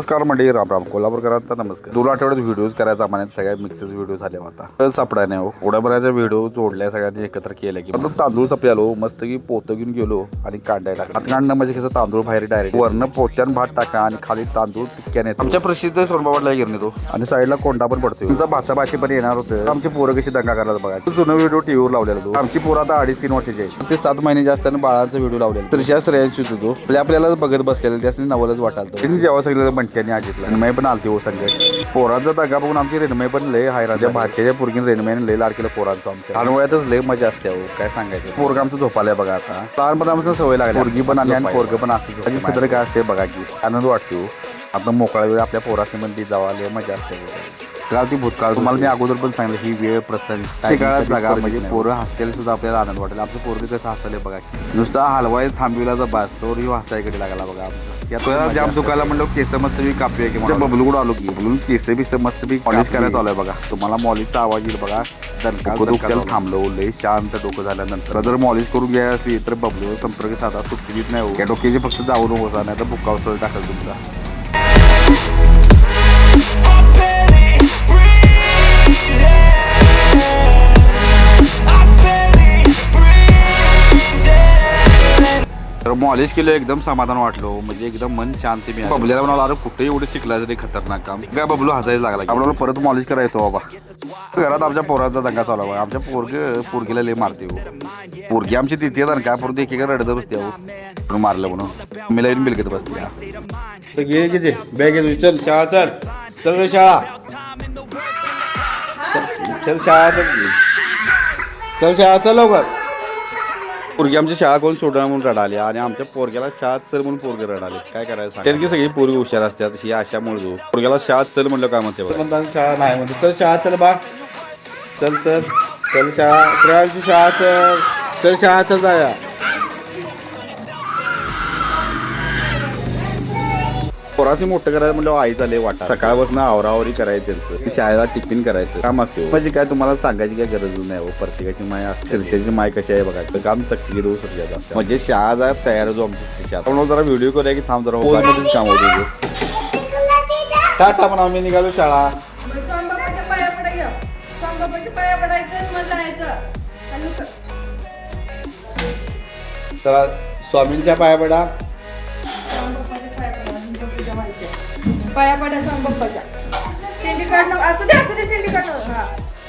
नमस्कार मंडळी राम राम कोल्हापूरकरांचा नमस्कार. दोन आठवड्यात व्हिडिओज करायचा आम्हाला सगळ्यात मिक्सेस व्हिडिओ झाले आता. तर सापडा नाही हो बऱ्याच्या व्हिडिओ जोडल्या सगळ्यांनी एकत्र केल्या की. मग तांदूळ सपयालो मस्त की पोतं घेऊन गेलो आणि कांड्या टाकला हात काढणं म्हणजे कसं तांदूळ बाहेर डायरेक्ट वरनं पोत्यान भात टाका आणि खाली तांदूळ टिक्क्याने आमच्या प्रसिद्ध सोनबाबाला गिरणी तो आणि साईडला कोंडा पण पडतो तुमचा भाचा भाची पण येणार होते. आमची पोरं कशी दंगा करायला बघा. तो जुनं व्हिडिओ टीव्हीवर लावलेला तो. आमची पोरं आता अडीच तीन वर्षाची आहे ते सात महिने जास्त आणि बाळाचा व्हिडिओ लावलेला. तर ज्या श्रेयांची होतो तो आपल्या आपल्याला बघत बसलेलं त्यासनी नवलच वाटाल जेव्हा सगळं बंट्याने आजीतला. रेणमय पण आलती हो संजय. पोरांचा दगा बघून आमची रेणमय पण लय हाय राजा भाच्याच्या पोरगीन रेणमयने लय लाड केलं पोरांचं आमच्या. वयातच लय मजा असते अहो काय सांगायचं. पोरग आमचं झोपालय बघा आता. लहानपणा आमचं सवय लागली. पोरगी पण आणि पोरग पण असते सदर काय असते बघा की. आनंद वाटतो. आता मोकळा वेळ आपल्या पोरासनी मध्ये जावा लय मजा असते. ती भूतकाळ तुम्हाला मी अगोदर पण सांगितलं ही वेळ प्रसंग शिकाळात जागा म्हणजे पोरं हसतेला सुद्धा आपल्याला आनंद वाटेल. आमचं पोरग कसं हसले बघा. नुसता हलवाय थांबविला जर बास तर ही हसायकडे लागला बघा. आमचं यात जाम दुखायला म्हणलं केस मस्त मी कापी की कुठं आलो की? बबलून केस बिस मस्त मी पॉलिश करायला चालू आहे बघा. तुम्हाला मॉलिशचा आवाज येईल बघा. दणका डोक्याला थांबलो लय शांत डोकं झाल्यानंतर. जर मॉलिश करून घ्यायला असली तर बबलू संपर्क साधा. सुट्टी देत नाही हो. डोक्याची फक्त जाऊ नको नाही तर बुक्का टाकल तुमचा. तर मॉलिश केलं एकदम समाधान वाटलो म्हणजे एकदम मन शांती मी बबल्याला म्हणाला अरे कुठे एवढे शिकला तरी खतरनाक काम. काय बबलू हसायला लागला आपल्याला परत मॉलिश करायचो बाबा. घरात आमच्या पोराचा दंगा चालू आहे. आमच्या पोरग पोरगीला लय मारते हो. पोरगी आमची तिथे काय पोरगी एकेका रडत बसते हो. मारलं म्हणून. मी लाईन बिलकत बसते. तर घे बॅग घे. चल शाळा चल. चल रे शाळा. चल- चल शाळा चल. चल शाळा चल लवकर. पोरगी आमची शाळा कोण सोडणार म्हणून रडाली आणि आमच्या पोरग्याला शाळेत चल म्हणून पोरगे रडाले. काय करायचं त्यांची सगळी पोरगी हुशार असतात ही आशा मुळे पोरग्याला शाळेत चल म्हणलं काय म्हणते बघा शाळा नाही म्हणते. चल शाळा चल बा. चल चल. चल शाळा श्रेयांची शाळा चल. चल शाळा चल जाया पोरासी मोठं करायचं म्हणलं आई झाले वाटा. सकाळपासून आवरावरी करायचं त्यांचं. ती शाळेला टिफिन करायचं. काम असते. म्हणजे काय तुम्हाला सांगायची काय गरज नाही हो. प्रत्येकाची माय असते. शीर्षाची माय कशी आहे बघा. तर काम देऊ शकतात असते. म्हणजे शाळा जा तयार जो आमची स्त्रीच्या आपण जरा व्हिडिओ करूया की थांब जरा होममध्येच काम होते टाटा म्हणा आम्ही निघालो शाळा. स्वामीबाबाच्या पाया पडायचं. स्वामीबाबाच्या पाया पडायचं आणि मग जायचं. चालू कर. चला स्वामींच्या पाया पडा. पाया पडा स्वामीबाबाच्या शेंडी काढणं असू दे असू दे शेंडी काढणं हा.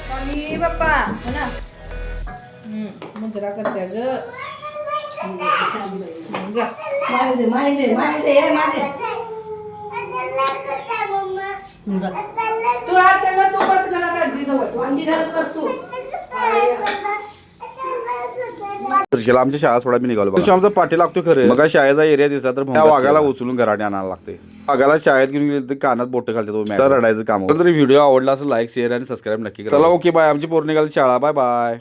स्वामी बाप्पा हो ना? मुजरा करते ग. माहिती माहिती माहिती तू आज त्याला तू बस घरात आजीजवळ. आमची घरात बस तू. त्रिशाला आमच्या शाळा सोडा मी निघालो बघा. आमचा पाठी लागतो खरं. मग शाळेचा एरिया दिसला तर त्या वाघाला उचलून घराने आणायला लागते वाघाला शाळेत घेऊन गेले तर कानात बोट घालते तो तर रडायचं काम तर व्हिडिओ आवडला असेल लाईक शेअर आणि सबस्क्राईब नक्की करा. चला ओके बाय आमची पोर निघाली. शाळा बाय बाय